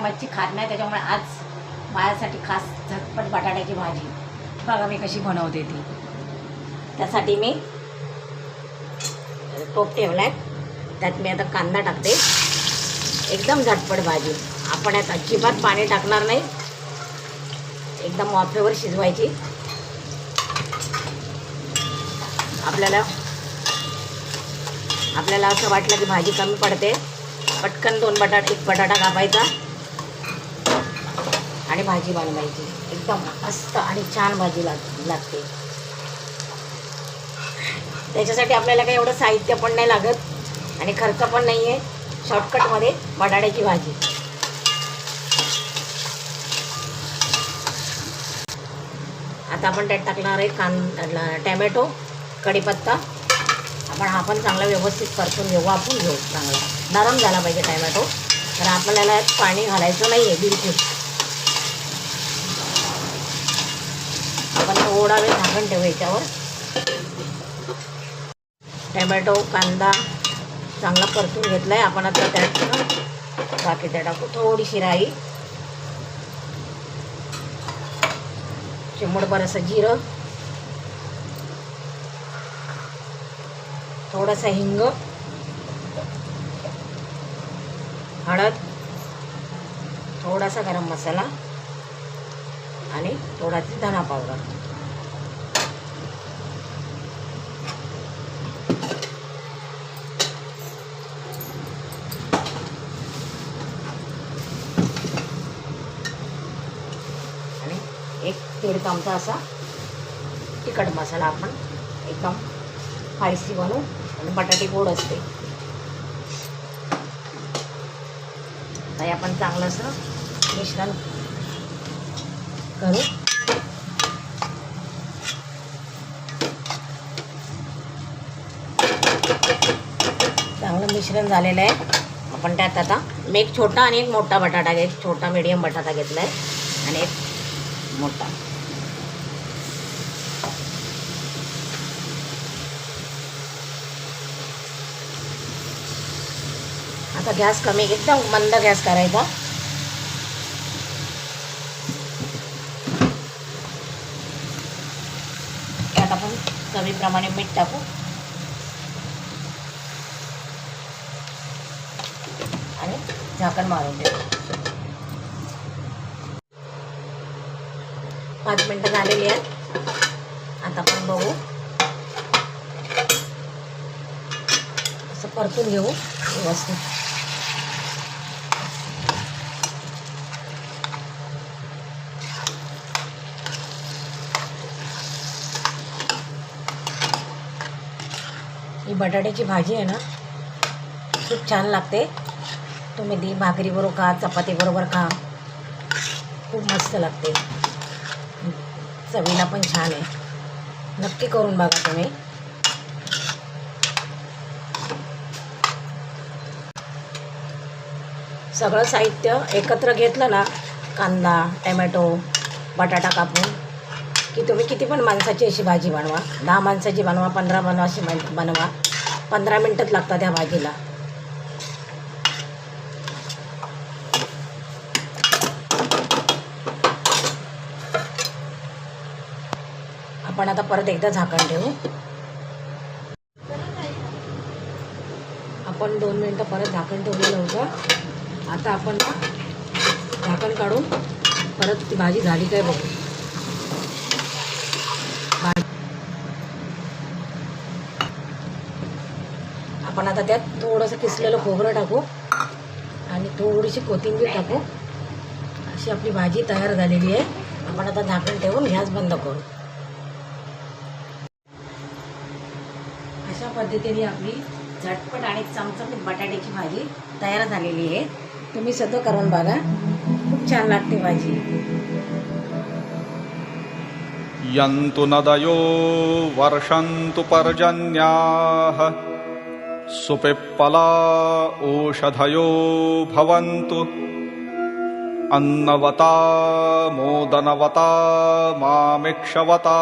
मच्छी खात नाही त्याच्यामुळे आज माझ्यासाठी खास झटपट बटाट्याची भाजी. बघा मी कशी बनवते ती. त्यासाठी मी टोप ठेवला आहे त्यात मी आता कांदा टाकते. एकदम झटपट भाजी. आपण यात अजिबात पाणी टाकणार नाही. एकदम वाफेवर शिजवायची. आपल्याला आपल्याला असं वाटलं की भाजी कमी पडते. पटकन दोन बटाटे एक बटाटा कापायचा. आणि भाजी बनवायची. एकदम मस्त आणि छान भाजी लाग लागते. त्याच्यासाठी आपल्याला काही एवढं साहित्य पण नाही लागत आणि खर्च पण नाही आहे शॉर्टकटमध्ये बटाट्याची भाजी. आता आपण त्यात टाकणार आहे कांद टॅमॅटो कढीपत्ता. आपण हा पण चांगला व्यवस्थित परतून घेऊ आपण घेऊ चांगला. नरम झाला पाहिजे टॅमॅटो. तर आपल्याला यात पाणी घालायचं नाही आहे बिलकुल. आपण थोडा वेळ झाकण ठेवू याच्यावर. टॅमॅटो कांदा चांगला परतून घेतला आहे आपण आता त्यात बाकी त्या टाकू. थोडीशी राई. चिमड बरंसं जिरं. थोडासा हिंग. हळद. थोडासा गरम मसाला. आणि थोडासा धना पावडर आणि एक दीड चमचा असा तिखट मसाला आपण एकदम स्पायसी बनवू आणि बटाटे गोड असते. आपण चांगलं असं मिश्रण करू. चांगलं मिश्रण झालेलं आहे. आपण त्यात आता मी एक छोटा आणि एक मोठा बटाटा एक छोटा मीडियम बटाटा घेतला आहे आणि एक मोठा. आता गॅस कमी एकदम मंद गॅस करायचा. त्यात आपण चवीप्रमाणे मीठ टाकू. आणि झाकण मारून देऊ पाच मिनटं झालेली आहेत. आता आपण बघू. असं परतून घेऊ. व्यवस्थित. ही बटाट्याची भाजी आहे ना खूप छान लागते. तुम्ही ती भाकरीबरोबर खा चपातीबरोबर खा. खूप मस्त लागते. चवीला पण छान आहे. नक्की करून बघा तुम्ही. सगळं साहित्य एकत्र घेतलं ना कांदा टमॅटो बटाटा कापून की तुम्ही किती पण माणसाची अशी भाजी बनवा दहा माणसाची बनवा पंधरा बनवा अशी बनवा. पंधरा मिनटंच लागतात त्या भाजीला. आपण आता परत एकदा झाकण ठेवू. आपण दोन मिनटं परत झाकण ठेवलेलं होतं. आता आपण झाकण काढून परत ती भाजी झाली काय बघू. आपण आता त्यात थोडंसं किसलेलं खोबरं टाकू आणि थोडीशी कोथिंबीर टाकू. अशी आपली भाजी तयार झालेली आहे. आपण आता झाकण ठेवून गॅस बंद करू. अशा पद्धतीने आपली झटपट आणि चमचमीत बटाट्याची भाजी तयार झालेली आहे. तुम्ही सगळं करून बघा. खूप छान लागते भाजी. यन्तु नदयो वर्षन्तु पर्जन्याः सुपिप्पला ओषधयो भवन्तु। अन्नवता मोदनवता मामिक्षवता।